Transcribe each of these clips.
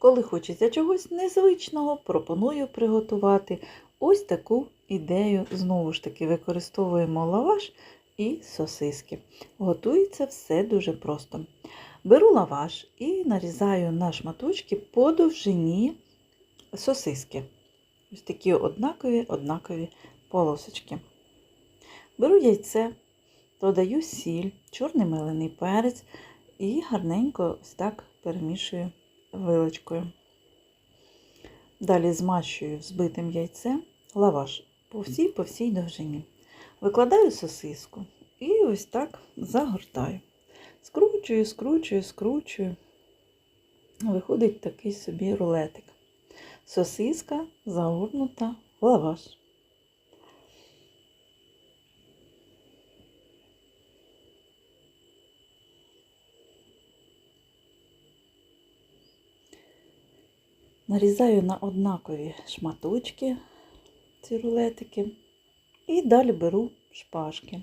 Коли хочеться чогось незвичного, пропоную приготувати ось таку ідею. Знову ж таки, використовуємо лаваш і сосиски. Готується все дуже просто. Беру лаваш і нарізаю на шматочки по довжині сосиски. Ось такі однакові, однакові полосочки. Беру яйце, додаю сіль, чорний мелений перець і гарненько ось так перемішую вилочкою. Далі змащую збитим яйцем лаваш по всій по всій довжині. Викладаю сосиску і ось так загортаю. Скручую, скручую, скручую. Виходить такий собі рулетик. Сосиска загорнута в лаваш. Нарізаю на однакові шматочки ці рулетики. І далі беру шпажки.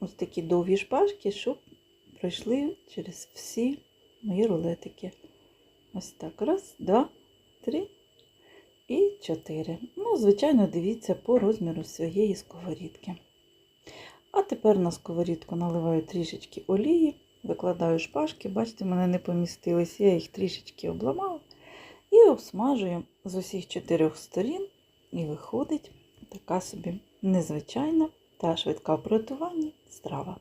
Ось такі довгі шпажки, щоб пройшли через всі мої рулетики. Ось так. Раз, два, три і чотири. Ну, звичайно, дивіться по розміру своєї сковорідки. А тепер на сковорідку наливаю трішечки олії, викладаю шпажки. Бачите, мене не помістились, я їх трішечки обламала. І обсмажуємо з усіх чотирьох сторін. І виходить така собі незвичайна та швидка в приготуванні страва.